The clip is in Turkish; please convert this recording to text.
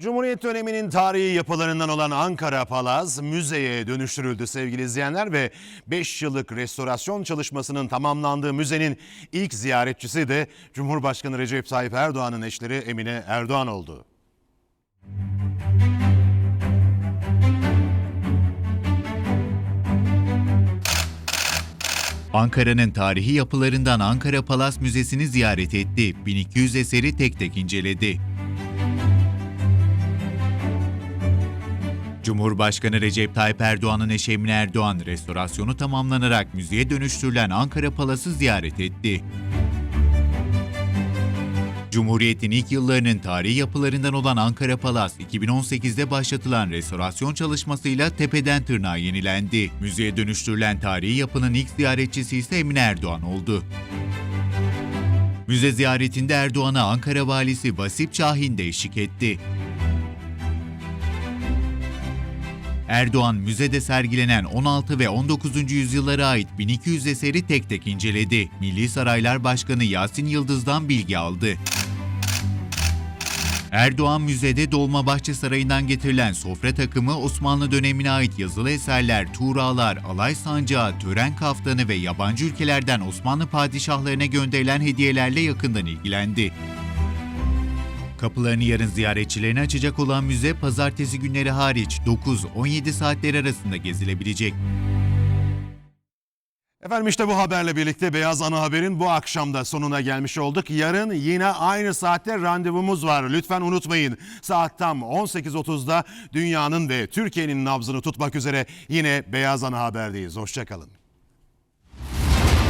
Cumhuriyet döneminin tarihi yapılarından olan Ankara Palaz müzeye dönüştürüldü sevgili izleyenler ve 5 yıllık restorasyon çalışmasının tamamlandığı müzenin ilk ziyaretçisi de Cumhurbaşkanı Recep Tayyip Erdoğan'ın eşleri Emine Erdoğan oldu. Ankara'nın tarihi yapılarından Ankara Palas Müzesi'ni ziyaret etti. 1200 eseri tek tek inceledi. Cumhurbaşkanı Recep Tayyip Erdoğan'ın eşi Emine Erdoğan, restorasyonu tamamlanarak müzeye dönüştürülen Ankara Palas'ı ziyaret etti. Cumhuriyet'in ilk yıllarının tarihi yapılarından olan Ankara Palas, 2018'de başlatılan restorasyon çalışmasıyla tepeden tırnağa yenilendi. Müzeye dönüştürülen tarihi yapının ilk ziyaretçisi ise Emine Erdoğan oldu. Müze ziyaretinde Erdoğan'a Ankara Valisi Vasip Şahin de eşlik etti. Erdoğan müzede sergilenen 16 ve 19. yüzyıllara ait 1200 eseri tek tek inceledi. Milli Saraylar Başkanı Yasin Yıldız'dan bilgi aldı. Erdoğan müzede Dolmabahçe Sarayı'ndan getirilen sofra takımı Osmanlı dönemine ait yazılı eserler, tuğralar, alay sancağı, tören kaftanı ve yabancı ülkelerden Osmanlı padişahlarına gönderilen hediyelerle yakından ilgilendi. Kapılarını yarın ziyaretçilerine açacak olan müze pazartesi günleri hariç 9-17 saatler arasında gezilebilecek. Efendim işte bu haberle birlikte Beyaz Ana Haber'in bu akşamda sonuna gelmiş olduk. Yarın yine aynı saatte randevumuz var. Lütfen unutmayın. Saat tam 18.30'da dünyanın ve Türkiye'nin nabzını tutmak üzere yine Beyaz Ana Haber'deyiz. Hoşçakalın.